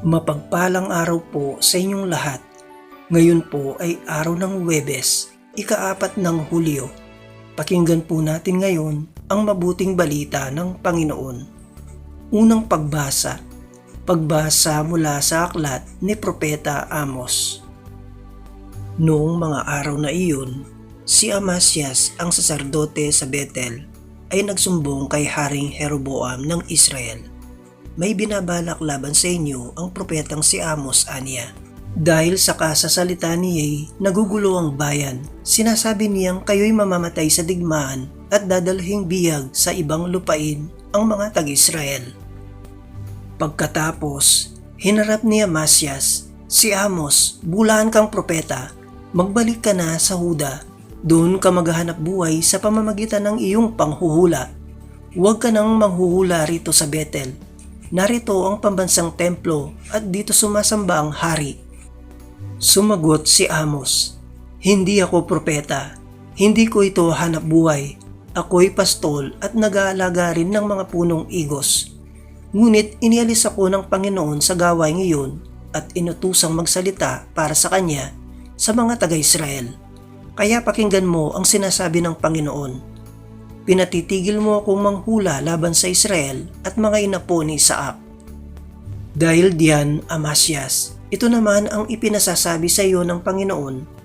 Mapagpalang araw po sa inyong lahat. Ngayon po ay araw ng Webes, ikaapat ng Hulyo. Pakinggan po natin ngayon ang mabuting balita ng Panginoon. Unang pagbasa. Pagbasa mula sa aklat ni Propeta Amos. Noong mga araw na iyon, si Amasias ang saserdote sa Bethel ay nagsumbong kay Haring Jeroboam ng Israel may binabalak laban sa inyo ang propetang si Amos Anya. Dahil sa kasasalita niya nagugulo ang bayan, sinasabi niyang kayo'y mamamatay sa digmaan at dadalhing biyag sa ibang lupain ang mga tag-Israel. Pagkatapos, hinarap ni Amasias, si Amos, bulaan kang propeta, magbalik ka na sa Huda. Doon ka maghahanap buhay sa pamamagitan ng iyong panghuhula. Huwag ka nang manghuhula rito sa Bethel Narito ang pambansang templo at dito sumasamba ang hari. Sumagot si Amos, Hindi ako propeta, hindi ko ito hanap buhay. Ako'y pastol at nag-aalaga rin ng mga punong igos. Ngunit inialis ako ng Panginoon sa gawain iyon at inutusang magsalita para sa Kanya sa mga taga-Israel. Kaya pakinggan mo ang sinasabi ng Panginoon pinatitigil mo akong manghula laban sa Israel at mga inapo ni Isaac. Dahil diyan, Amasyas, ito naman ang ipinasasabi sa iyo ng Panginoon.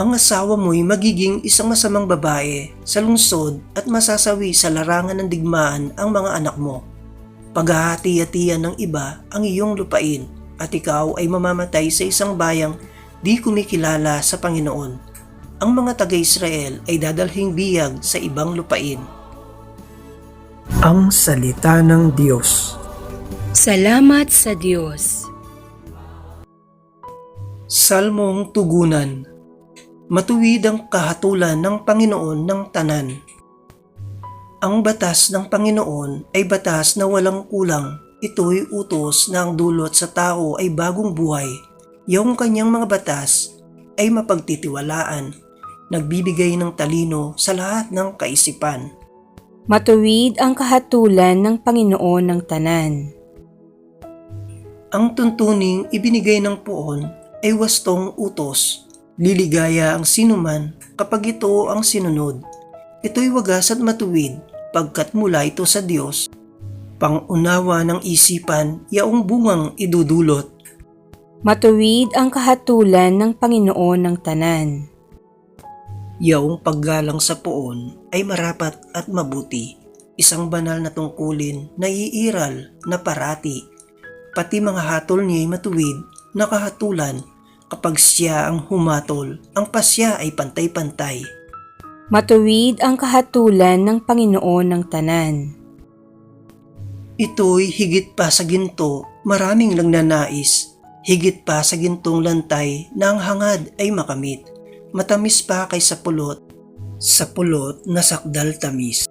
Ang asawa mo'y magiging isang masamang babae sa lungsod at masasawi sa larangan ng digmaan ang mga anak mo. Paghahati-hatian ng iba ang iyong lupain at ikaw ay mamamatay sa isang bayang di kumikilala sa Panginoon ang mga taga-Israel ay dadalhing biyag sa ibang lupain. Ang Salita ng Diyos Salamat sa Diyos. Salmong Tugunan Matuwid ang kahatulan ng Panginoon ng tanan. Ang batas ng Panginoon ay batas na walang kulang. Ito'y utos na ang dulot sa tao ay bagong buhay. Yung kanyang mga batas ay mapagtitiwalaan nagbibigay ng talino sa lahat ng kaisipan. Matuwid ang kahatulan ng Panginoon ng tanan. Ang tuntuning ibinigay ng poon ay wastong utos. Liligaya ang sinuman kapag ito ang sinunod. Ito'y wagas at matuwid pagkat mula ito sa Diyos. Pangunawa ng isipan yaong bungang idudulot. Matuwid ang kahatulan ng Panginoon ng tanan. Yaong paggalang sa poon ay marapat at mabuti. Isang banal na tungkulin na iiral na parati. Pati mga hatol niya ay matuwid, nakahatulan. Kapag siya ang humatol, ang pasya ay pantay-pantay. Matuwid ang kahatulan ng Panginoon ng tanan. Ito'y higit pa sa ginto, maraming lang nanais. Higit pa sa gintong lantay na ang hangad ay makamit matamis pa kaysa pulot. Sa pulot na sakdal tamis.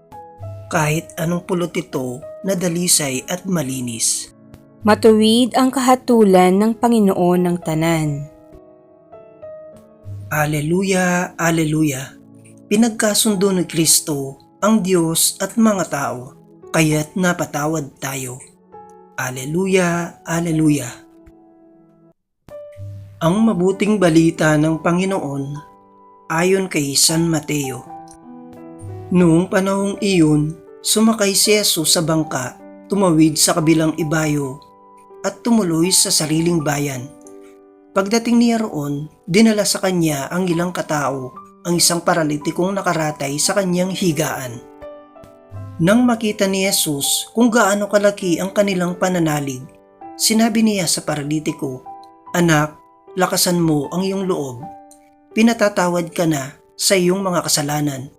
Kahit anong pulot ito na dalisay at malinis. Matuwid ang kahatulan ng Panginoon ng tanan. Aleluya, Aleluya. Pinagkasundo ni Kristo ang Diyos at mga tao, kaya't napatawad tayo. Aleluya, Aleluya. Ang mabuting balita ng Panginoon ayon kay San Mateo. Noong panahong iyon, sumakay si Jesus sa bangka, tumawid sa kabilang ibayo, at tumuloy sa sariling bayan. Pagdating niya roon, dinala sa kanya ang ilang katao, ang isang paralitikong nakaratay sa kanyang higaan. Nang makita ni Jesus kung gaano kalaki ang kanilang pananalig, sinabi niya sa paralitiko, Anak, lakasan mo ang iyong loob pinatatawad ka na sa iyong mga kasalanan.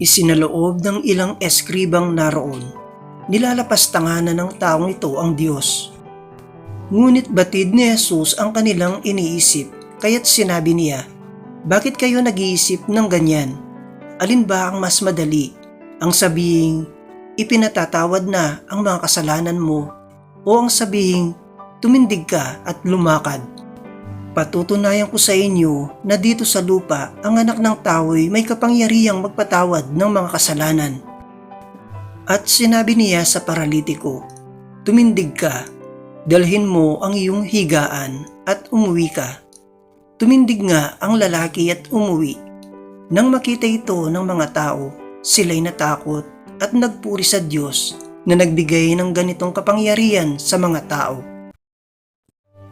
Isinaloob ng ilang eskribang naroon, nilalapas tanganan ng taong ito ang Diyos. Ngunit batid ni Jesus ang kanilang iniisip, kaya't sinabi niya, Bakit kayo nag-iisip ng ganyan? Alin ba ang mas madali? Ang sabihing, ipinatatawad na ang mga kasalanan mo o ang sabihing, tumindig ka at lumakad? Patutunayan ko sa inyo na dito sa lupa ang anak ng tao'y may kapangyarihang magpatawad ng mga kasalanan. At sinabi niya sa paralitiko, Tumindig ka, Dalhin mo ang iyong higaan at umuwi ka. Tumindig nga ang lalaki at umuwi. Nang makita ito ng mga tao, sila'y natakot at nagpuri sa Diyos na nagbigay ng ganitong kapangyarihan sa mga tao.